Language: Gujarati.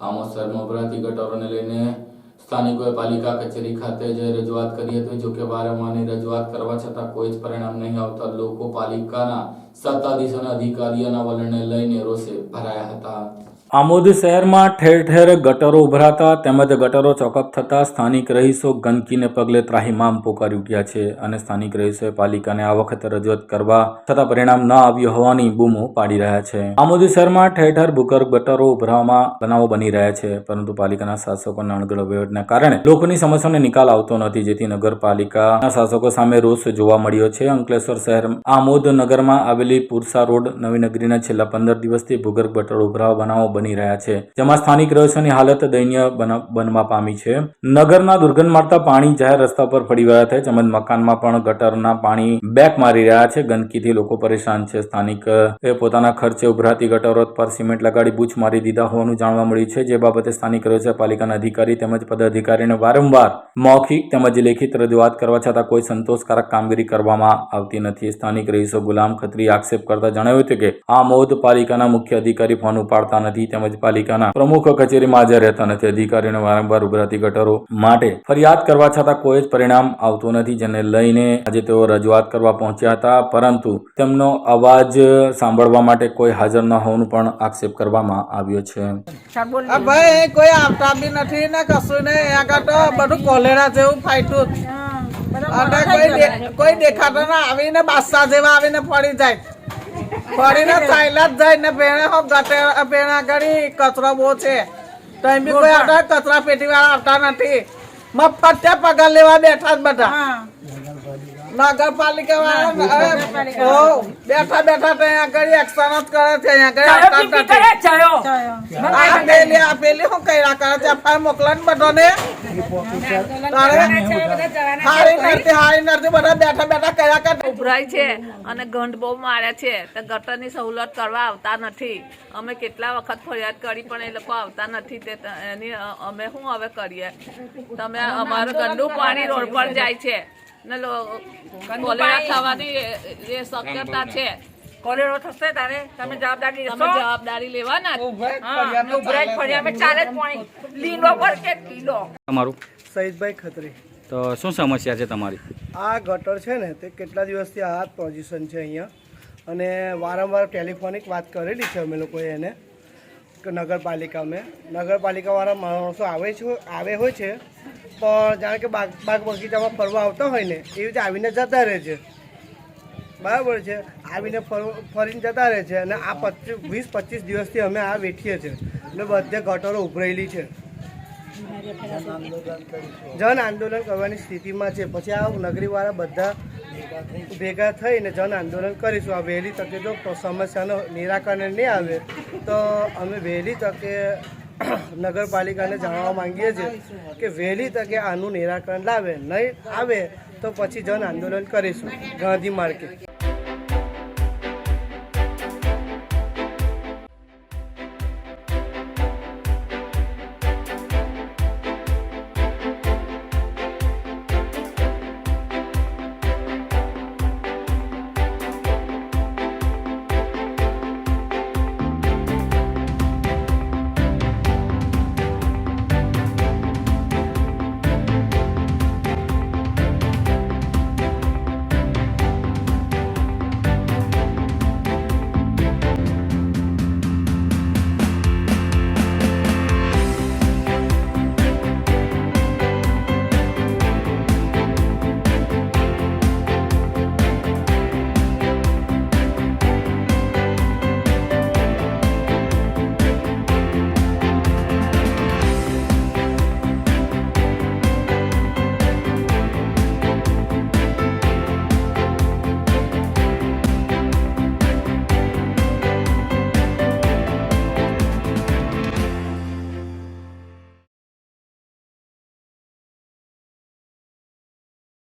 આમોદ શહેરમાં ઉભરાતી ગટરોને લઈને સ્થાનિકોએ પાલિકા કચેરી ખાતે જે રજૂઆત કરી હતી, જોકે વારંવારની રજૂઆત કરવા છતાં કોઈ જ પરિણામ નહીં આવતા લોકો પાલિકાના સત્તાધીશોના અધિકારીઓના વલણને લઈને રોષે ભરાયા હતા. આમોદ શહેરમાં ઠેર ઠેર ગટરો ઉભરાતા તેમજ ગટરો ચોકઅપ થતાં સ્થાનિક રહીશો ગંદકીને પગલે ત્રાહીમામ પોકારી ઉઠ્યા છે અને સ્થાનિક રહીશોએ પાલિકાને આ વખતે રજૂઆત કરવા છતાં પરિણામ ન આવ્યું હોવાની બૂમો પાડી રહ્યા છે. આમોદ શહેરમાં ઠેર ઠેર ભૂગર્ભ ગટરો ઉભરાવામાં બનાવો બની રહ્યા છે, પરંતુ પાલિકાના શાસકોના અણગળ વહીવટના કારણે લોકોની સમસ્યાનો નિકાલ આવતો નથી, જેથી નગરપાલિકાના શાસકો સામે રોષ જોવા મળ્યો છે. અંકલેશ્વર શહેર આમોદ નગરમાં આવેલી પુરસા રોડ નવી નગરીના છેલ્લા પંદર દિવસથી ભૂગર્ભ ગટરો ઉભરાવા બનાવો બની રહ્યા છે. જેમાં સ્થાનિક રહીશોની હાલત દયનીય બનવા પામી છે. નગરના દુર્ગંધ મારતા પાણી જાહેર રસ્તા પર ફરી રહ્યા છે. તેમજ મકાનમાં પણ ગટરના પાણી બેક મારી રહ્યા છે. ગંદકીથી લોકો પરેશાન છે. સ્થાનિક પોતાના ખર્ચે ઉભરાતી ગટરો પર સિમેન્ટ લગાડી બૂચ મારી દીધા હોવાનું જાણવા મળ્યું છે. જે બાબતે સ્થાનિક રહીશોએ પાલિકાના અધિકારી તેમજ પદાધિકારીને વારંવાર મૌખિક તેમજ લેખિત રજૂઆત કરવા છતાં કોઈ સંતોષકારક કામગીરી કરવામાં આવતી નથી. સ્થાનિક રહીશો ગુલામ ખત્રી આક્ષેપ કરતા જણાવ્યું હતું કે, આ આમોદ પાલિકાના મુખ્ય અધિકારી ફોન ઉપાડતા નથી. તેમજ પાલિકાના પ્રમુખ કચેરીમાં હાજર રહેતા નથી અધિકારીઓને વારંવાર ઉભરાતી ગટરો માટે ફરિયાદ કરવા છતાં કોઈ જ પરિણામ આવતું નથી જેને લઈને આજે તેઓ રજૂઆત કરવા પહોંચ્યા હતા. પરંતુ તેમનો અવાજ સાંભળવા માટે કોઈ હાજર ન હોવાનું પણ આક્ષેપ કરવામાં આવ્યો છે. ભાઈ કોઈ આવતા બી નથી ને કશું નહીં આગળ તો બધું કોલેરા જેવું ફાઈટું અને કોઈ કોઈ દેખાતો ના આવીને બાદશાહ જેવા આવીને પડી જાય. પડીને ચાલ્યા જ જાય ને ભેણે હો ગટે ભેણા આગળ કચરો બહુ છે. તો એમ બી કોઈ આવતા કચરા પેટી વાળા આવતા નથી. મફત પગલ પગાર લેવા બેઠા જ બધા. નગરપાલિકા વાળા બેઠા બેઠા ત્યાં આગળ એક્શન જ કરે છે અહીંયા આગળ આવતા જ નથી આ પેલી આ પેલી શું કર્યા કરે છે? ફાઈ મોકલે ને બધાને? હારી નરતી હારી નરતી બધા બેઠા બેઠા કર્યા કરે. ઉભરાય છે અને ગંધ બહુ મારે છે. તો ગટરની સહુલત કરવા આવતા નથી. અમે કેટલા વખત ફરિયાદ કરી પણ એ લોકો આવતા નથી તે એની અમે શું હવે કરીએ? તમે અમારું ગંદુ પાણી રોડ પર જાય છે. ને લો- કોલેરા થવાની એ- શક્યતા છે. કોલેરો થશે તારે? તમે જવાબદારી તમે લેશો? જવાબદારી લેવાના ને ઉભરાય અમે ચાલે જ પાણી લીલો પર કે કિલો તમારું? સહીદભાઈ ખત્રી. તો શું સમસ્યા છે તમારી? આ ગટર છે ને તે કેટલા દિવસથી આ પોઝિશન છે અહીંયા? અને વારંવાર ટેલિફોનિક વાત કરેલી છે અમે લોકોએ એને. નગરપાલિકામાં નગરપાલિકાવાળા માણસો આવે છે, આવે હોય છે, પણ જાણે કે બાગ બાગ બગીચામાં ફરવા આવતા હોય ને, એવી રીતે આવીને જતા રહે છે. બરાબર છે? આવીને ફર, ફરીને જતા રહે છે અને આ પચીસ વીસ, પચીસ દિવસથી અમે આ વેઠીએ છીએ. એટલે બધે ગટરો ઉભરાયેલી છે. જન આંદોલન કરવાની સ્થિતિમાં છે. પછી આ નગરીવાળા બધા ભેગા થઈને જન આંદોલન કરીશું. આ વહેલી તકે જો સમસ્યાનો નિરાકરણ નહીં આવે, તો અમે વહેલી તકે નગરપાલિકાને જાણવા માંગીએ છીએ કે વહેલી તકે આનું નિરાકરણ લાવે. નહીં આવે તો પછી જન આંદોલન કરીશું. ગાંધી માર્કેટ.